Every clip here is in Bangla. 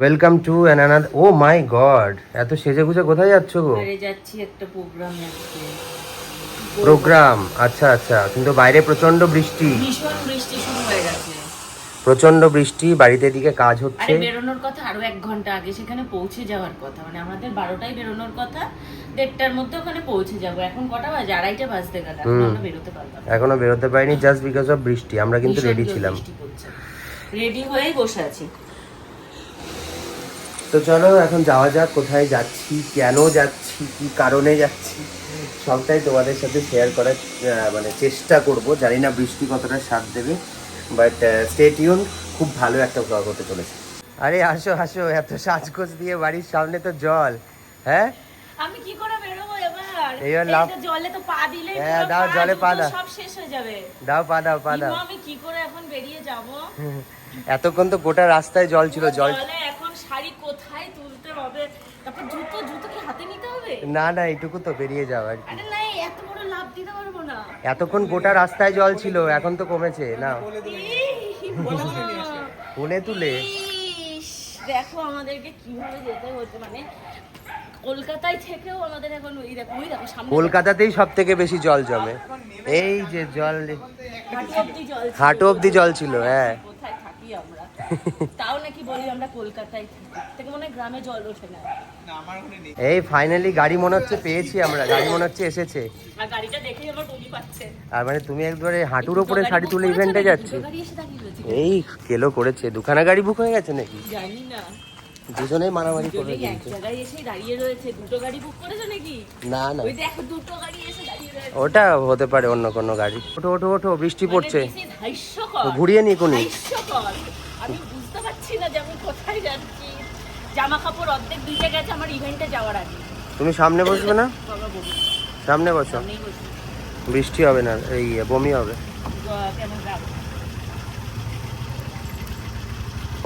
Welcome to another oh my god এত সেজে গুজে কোথায় যাচ্ছ গো? আরে যাচ্ছি একটা প্রোগ্রাম আছে প্রোগ্রাম আচ্ছা আচ্ছা কিন্তু বাইরে প্রচণ্ড বৃষ্টি। ভীষণ বৃষ্টি শুরু হয়ে গেছে। প্রচণ্ড বৃষ্টি বাড়িতে দিকে কাজ হচ্ছে। বেরোনোর কথা আরও এক ঘণ্টা আগে সেখানে পৌঁছে যাওয়ার কথা। মানে আমাদের বারোটায় বেরোনোর কথা দেড়টার মধ্যে ওখানে পৌঁছে যাব। এখন কটা বাজে? আড়াইটা বাজতে গেল। এখন বেরোতে পারলাম এখনও বেরোতে পারিনি জাস্ট বিকজ অফ বৃষ্টি। আমরা কিন্তু রেডি ছিলাম। রেডি হয়েই বসে আছি। তো চলো এখন যাওয়া যাক কোথায় যাচ্ছি কেন যাচ্ছি কি কারণে যাচ্ছি সবটাই তোমাদের সাথে শেয়ার করার মানে চেষ্টা করব। জানি না বৃষ্টি কতটা সাথ দেবে। বাট স্টেটিউন খুব ভালো একটা ব্লগ হতে চলেছে। আরে আসো আসো এত সাজগোজ দিয়ে বাড়ির সামনে তো জল হ্যাঁ? আমি কি করে বেরোবো এবার? এইবার এই লাফ- জলে তো পা দিলেই হ্যাঁ, দাও, জলে পা দাও। সব শেষ হয়ে যাবে। দাও পা দাও পা দাও। আমি কি করে এখন বেরিয়ে যাব? এতক্ষণ তো গোটা রাস্তায় জল ছিল জল জলে এখন শাড়ি কোথায় তুলতে হবে? তারপর জুতো জুতো কি হাতে নিতে হবে? না না এইটুকু তো বেরিয়ে যাও আর কি আরে না এই এত বড় লাভ দিতে পারব না এতক্ষণ গোটা রাস্তায় জল ছিল এখন তো কমেছে না কোলে তুলে। দেখো আমাদেরকে কীভাবে যেতে হচ্ছে মানে কলকাতায় থেকেও আমাদের এখন ওই দেখো ওই দেখো সামনে। কলকাতাতেই সব থেকে বেশি জল জমে। এই যে জল হাঁটু অব্দি জল ছিল। হ্যাঁ। থাকি আমরা। তাও নাকি বলি আমরা কলকাতায় থেকে। মনে হয় গ্রামে জল ওঠে না। এই ফাইনালি গাড়ি মনে হচ্ছে পেয়েছি আমরা। গাড়ি মনে হচ্ছে এসেছে। আর গাড়িটা দেখেই আমার বমি পাচ্ছে। আর মানে তুমি একবারে হাঁটুর ওপরে শাড়ি তুলে ইভেন্টে যাচ্ছে। দুটো গাড়ি এসে দাঁড়িয়ে রয়েছে। এই কেলো করেছে। দুখানা গাড়ি বুক হয়ে গেছে নাকি? জানি না। দুজনেই মারামারি করে এক জায়গায় এসে দাঁড়িয়ে রয়েছে। দুটো গাড়ি বুক করেছ নাকি? না না। ওই দেখো দুটো গাড়ি এসে ওটা হতে পারে অন্য কোনো গাড়ি। ওঠো ওঠো ওঠো বৃষ্টি পড়ছে। মানে হাস্যকর। ঘুরিয়ে নি কোনি? আমি বুঝতে পারছি না যে আমি কোথায় যাচ্ছি। জামা কাপড় অর্ধেক ভিজে গেছে আমার ইভেন্টে যাওয়ার আগে। তুমি সামনে বসবে না? সামনে বসো। বৃষ্টি হবে না এই বমি হবে।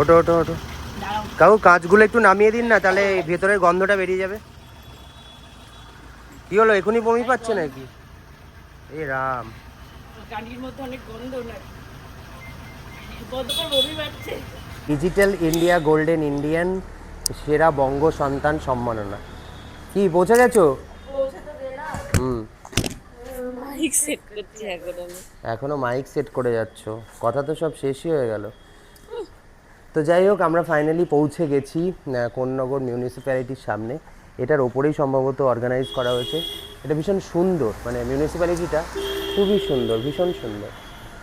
ওঠো ওঠো দাঁড়াও। কাকু কাঁচগুলো একটু নামিয়ে দিন না তাহলে ভেতরের গন্ধটা বেরিয়ে যাবে। কি হলো এখনই বমি পাচ্ছে নাকি? এ রাম। গাড়ির মধ্যে অনেক গন্ধ বমি পাচ্ছে। ডিজিটাল ইন্ডিয়া গোল্ডেন ইন্ডিয়ান সেরা বঙ্গ সন্তান সম্মাননা। কি পৌঁছে গেছো? হুম। মাইক সেট করছি এখন মাইক সেট করে যাচ্ছ। কথা তো সব শেষই হয়ে গেল। তো যাই হোক আমরা ফাইনালি পৌঁছে গেছি কোন্নগর মিউনিসিপ্যালিটির সামনে। এটার ওপরেই সম্ভবত অর্গানাইজ করা হয়েছে। এটা ভীষণ সুন্দর মানে মিউনিসিপ্যালিটিটা খুবই সুন্দর, ভীষণ সুন্দর।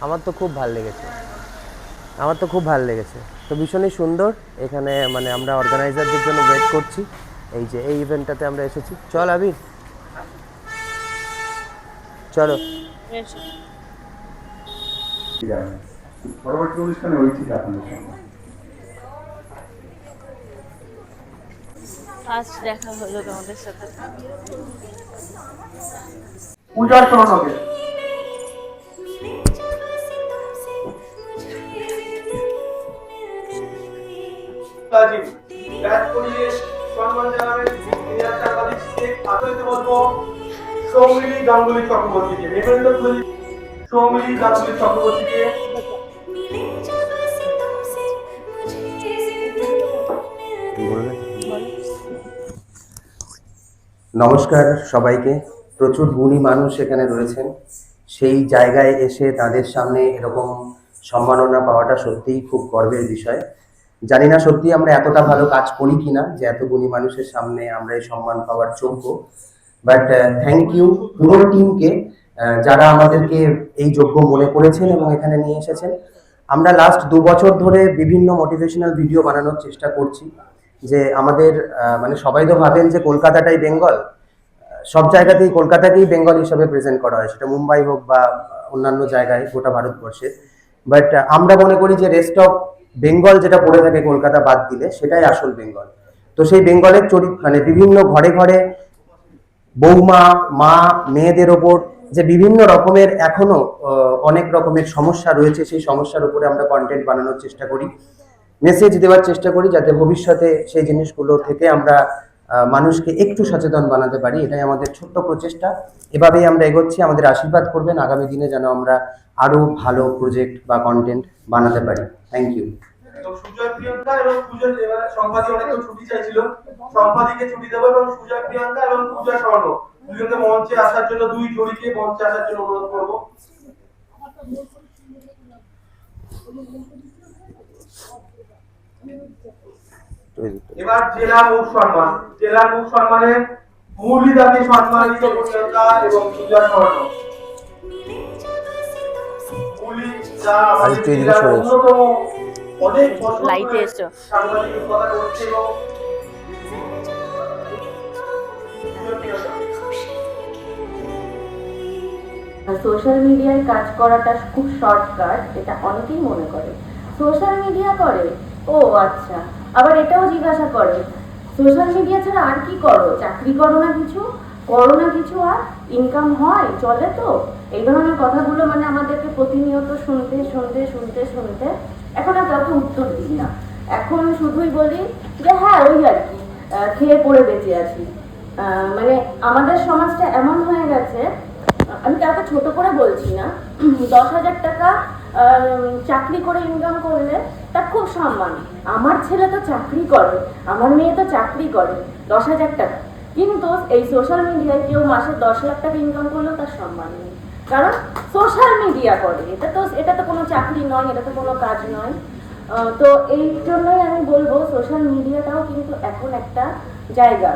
আমার তো খুব ভালো লেগেছে। আমার তো খুব ভালো লেগেছে। তো ভীষণই সুন্দর। এখানে মানে আমরা অর্গানাইজারদের জন্য ওয়েট করছি। এই যে, এই ইভেন্টটাতে আমরা এসেছি। চল আবির। চলো। পরবর্তী অনুষ্ঠানে ওই আপনাদের সঙ্গে। ফার্স্ট দেখা হলো তোমাদের সাথে। পূজার চরণকে সৌমিলি গাঙ্গুলি চক্রবর্তীকে। সৌমিলি গাঙ্গুলি চক্রবর্তীকে। নমস্কার সবাইকে। প্রচুর গুণী মানুষ এখানে রয়েছেন। সেই জায়গায় এসে তাদের সামনে এরকম সম্মাননা পাওয়াটা সত্যিই খুব গর্বের বিষয়। জানি না সত্যি আমরা এতটা ভালো কাজ করি কিনা যে এত গুণী মানুষের সামনে আমরা এই সম্মান পাওয়ার যোগ্য। বাট থ্যাংক ইউ পুরো টিমকে যারা আমাদেরকে এই যোগ্য মনে করেছেন এবং এখানে নিয়ে এসেছেন। আমরা লাস্ট দু বছর ধরে বিভিন্ন মোটিভেশনাল ভিডিও বানানোর চেষ্টা করছি। যে আমাদের মানে সবাই তো ভাবেন যে কলকাতাটাই বেঙ্গল সব জায়গাতেই কলকাতাকেই বেঙ্গল হিসাবে প্রেজেন্ট করা হয়। সেটা মুম্বাই হোক বা অন্যান্য জায়গায় গোটা ভারতবর্ষে। বাট আমরা মনে করি যে রেস্ট অফ বেঙ্গল যেটা পড়ে থাকে কলকাতা বাদ দিলে, সেটাই আসল বেঙ্গল। তো সেই বেঙ্গলের চরিত্র মানে বিভিন্ন ঘরে ঘরে বৌমা, মা, মেয়েদের ওপর যে বিভিন্ন রকমের এখনও অনেক রকমের সমস্যা রয়েছে, সেই সমস্যার উপরে আমরা কন্টেন্ট বানানোর চেষ্টা করি। মেসেজ দেওয়ার চেষ্টা করি যাতে ভবিষ্যতে সেই জিনিসগুলো থেকে আমরা মানুষকে একটু সচেতন বানাতে পারি। এটাই আমাদের ছোট্ট প্রচেষ্টা। এভাবেই আমরা এগোচ্ছি। আমাদের আশীর্বাদ করবেন। আগামী দিনে যেন আমরা আরও ভালো প্রজেক্ট বা কন্টেন্ট বানাতে পারি। থ্যাংক ইউ মঞ্চে আসার জন্য, দুই মঞ্চে আসার জন্য অনুরোধ করব। এবার জেলা মুখ সম্মান। জেলার মুখ সম্মানে মুরলিদাকে সম্মানিত প্রিয়াঙ্কা এবং পূজা স্বর্ণ লাইটে এসো। সোশ্যাল মিডিয়ায় কাজ করাটা খুব শর্টকাট এটা অনেকেই মনে করে। সোশ্যাল মিডিয়া করে ও আচ্ছা। আবার এটাও জিজ্ঞাসা করে সোশ্যাল মিডিয়া ছাড়া আর কি করো? চাকরি করো না কিছু? করো না কিছু আর? ইনকাম হয়? চলে তো? এই ধরনের কথাগুলো মানে আমাদেরকে প্রতিনিয়ত শুনতে শুনতে শুনতে শুনতে এখন আর কাউকে উত্তর দিই না। এখন শুধুই বলি যে হ্যাঁ ওই আর কি। খেয়ে পড়ে বেঁচে আছি। মানে আমাদের সমাজটা এমন হয়ে গেছে, আমি কাউকে ছোট করে বলছি না, দশ হাজার টাকা চাকরি করে ইনকাম করলে তার খুব সম্মান। আমার ছেলে তো চাকরি করে, আমার মেয়ে তো চাকরি করে, দশ হাজার টাকা। কিন্তু এই সোশ্যাল মিডিয়ায় কেউ মাসে দশ লাখ টাকা ইনকাম করলেও তার সম্মান নেই। কারণ সোশ্যাল মিডিয়া করে, এটা তো এটা তো কোনো চাকরি নয়, এটা তো কোনো কাজ নয়। তো এই জন্যই আমি বলব সোশ্যাল মিডিয়াটাও কিন্তু এখন একটা জায়গা।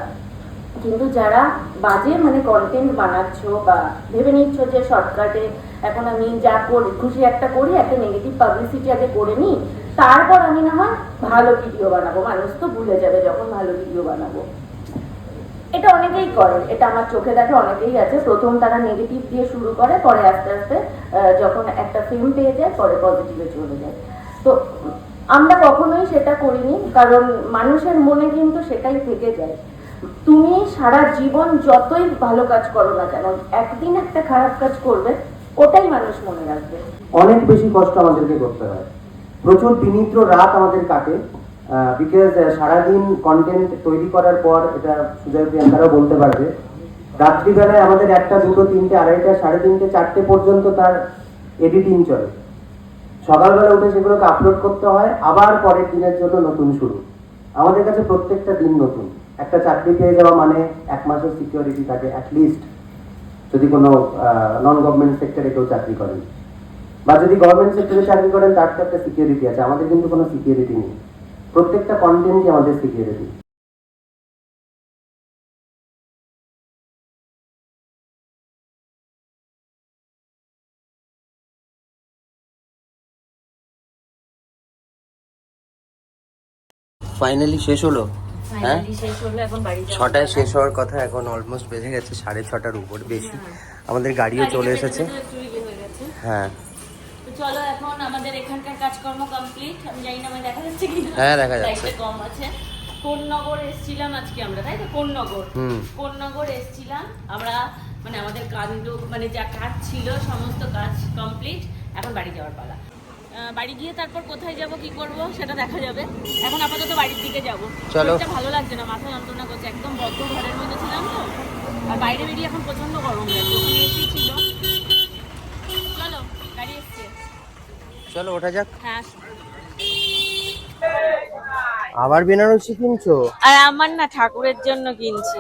কিন্তু যারা বাজে মানে কন্টেন্ট বানাচ্ছ বা ভেবে নিচ্ছ যে শর্টকাটে এখন আমি যা করি, খুশি একটা করি, একটা নেগেটিভ পাবলিসিটি আগে করে নিই, তারপর আমি না হয় ভালো ভিডিও বানাবো। মানুষ তো ভুলে যাবে যখন ভালো ভিডিও বানাবো। এটা অনেকেই করে, এটা আমার চোখে দেখা অনেকেই আছে। প্রথম তারা নেগেটিভ দিয়ে শুরু করে, পরে আস্তে আস্তে যখন একটা ফিল্ম পেয়ে যায়, পরে পজিটিভে চলে যায়। তো আমরা কখনোই সেটা করিনি, কারণ মানুষের মনে কিন্তু সেটাই থেকে যায়। তুমি সারা জীবন যতই ভালো কাজ করো না কেন, একদিন একটা খারাপ কাজ করবে ওটাই মানুষ মনে রাখবে। অনেক বেশি কষ্ট আমাদেরকে করতে হয়। প্রচুর বিনিদ্র রাত আমাদের কাটে বিকজ সারাদিন কন্টেন্ট তৈরি করার পর এটা সুজয় প্রিয়াঙ্কারাও বলতে পারবে, রাত্রিবেলায় আমাদের একটা, দুটো, তিনটে, আড়াইটা, সাড়ে তিনটে, চারটে পর্যন্ত তার এডিটিং চলে। সকালবেলা উঠে সেগুলোকে আপলোড করতে হয়, আবার পরের দিনের জন্য নতুন শুরু। আমাদের কাছে প্রত্যেকটা দিন নতুন। একটা চাকরি পেয়ে যাওয়া মানে এক মাসের সিকিউরিটি থাকে অ্যাটলিস্ট যদি কোনো নন গভর্নমেন্ট সেক্টরে কেউ চাকরি করেন, বা যদি গভর্নমেন্ট সেক্টরে চাকরি করেন, তার তো একটা সিকিউরিটি আছে, আমাদের কিন্তু কোনো সিকিউরিটি নেই। প্রত্যেকটা কন্টেন্টই আমাদের সিকিউরিটি ফাইনালি শেষ হলো? হ্যাঁ। ছটায় শেষ হওয়ার কথা এখন অলমোস্ট বেজে গেছে সাড়ে ছটার উপর বেশি। আমাদের গাড়িও চলে এসেছে। ইয়ে হয়ে গেছে। হ্যাঁ। চলো এখন আমাদের এখানকার কাজকর্ম কমপ্লিট আমি জানি না দেখা যাচ্ছে কি হ্যাঁ, দেখা যাচ্ছে। কম আছে। কোন্নগর এসেছিলাম আজকে আমরা তাই তো? কোন্নগর। কোন্নগর এসেছিলাম। আমরা মানে আমাদের কাণ্ড মানে যা কাজ ছিল সমস্ত কাজ কমপ্লিট এখন বাড়ি যাওয়ার পালা। বাড়ি গিয়ে তারপর কোথায় যাব কি করব সেটা দেখা যাবে। এখন আপাতত বাড়ির দিকে যাব। চলো। ভালো লাগছে না মাথা যন্ত্রণা করছে একদম বদ্ধ ঘরের মধ্যে ছিলাম তো। আর বাইরে বেরিয়ে এখন প্রচণ্ড গরম এসি ছিল। চলো গাড়ি এসছে। চলো ওঠা যাক। হ্যাঁ আবার বেনারসি কিনছো? আর আমার না ঠাকুরের জন্য কিনছি।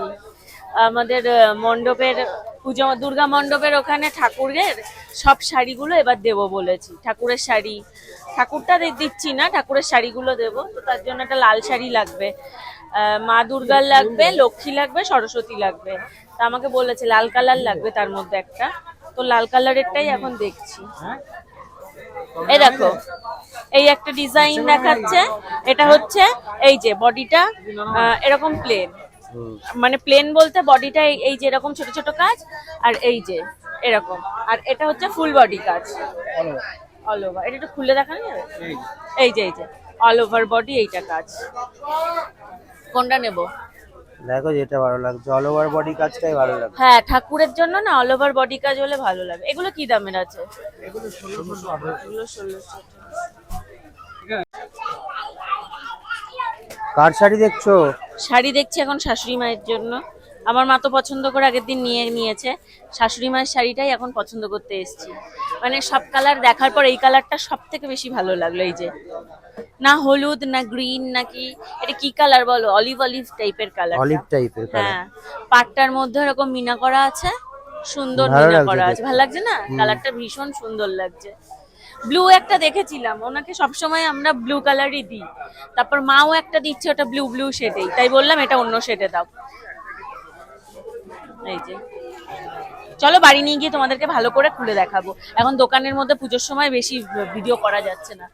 আমাদের মণ্ডপের পুজো, দুর্গা মণ্ডপের ওখানে ঠাকুরের সব শাড়িগুলো এবার দেব বলেছি। ঠাকুরের শাড়ি, ঠাকুরটা দিচ্ছি না, ঠাকুরের শাড়িগুলো দেব। তো তার জন্য একটা লাল শাড়ি লাগবে। মা দুর্গার লাগবে, লক্ষ্মী লাগবে, সরস্বতী লাগবে। তা আমাকে বলেছে লাল কালার লাগবে তার মধ্যে একটা। তো লাল কালারেরটাই এখন দেখছি। এই দেখো, এই একটা ডিজাইন দেখাচ্ছে। এটা হচ্ছে, এই যে বডিটা এরকম প্লেন মানে প্লেন বলতে বডিটা এই যে এরকম ছোট ছোট কাজ আর এই যে এরকম। আর এটা হচ্ছে ফুল বডি কাজ। অল ওভার এটা একটু খুলে দেখানো যাবে? এই যে। এই যে অল ওভার বডি এইটা কাজ। কোনটা নেব? দেখো যেটা ভালো লাগছে। অল ওভার বডি কাজটাই ভালো লাগছে। হ্যাঁ ঠাকুরের জন্য না অল ওভার বডি কাজ হলে ভালো লাগে। এগুলো কি দামের আছে? এগুলো ষোলোশো কার শাড়ি দেখছ? শাড়ি দেখছি এখন শাশুড়ি মায়ের জন্য। আমার মা তো পছন্দ করে আগের দিন নিয়ে নিয়েছে। শাশুড়ি মায়ের শাড়িটাই এখন পছন্দ করতে এসেছি। মানে সব কালার দেখার পর এই কালারটা সব থেকে বেশি ভালো লাগল এই যে। না হলুদ না গ্রিন নাকি এটা কি কালার বলো? অলিভ অলিভ টাইপের কালার অলিভ টাইপের হ্যাঁ পাটটার মধ্যে এরকম মিনা করা আছে। সুন্দর মিনা করা আছে। ভালো লাগছে না? কালারটা ভীষণ সুন্দর লাগছে। ব্লু একটা দেখেছিলাম। ওনাকে সবসময় আমরা ব্লু কালারই দিই। তারপর মাও একটা দিচ্ছে, ওটা ব্লু ব্লু শেডেই। তাই বললাম, এটা অন্য শেডে দাও। এই যে। চলো বাড়ি নিয়ে গিয়ে তোমাদেরকে ভালো করে খুলে দেখাবো। এখন দোকানের মধ্যে পুজোর সময় বেশি ভিডিও করা যাচ্ছে না।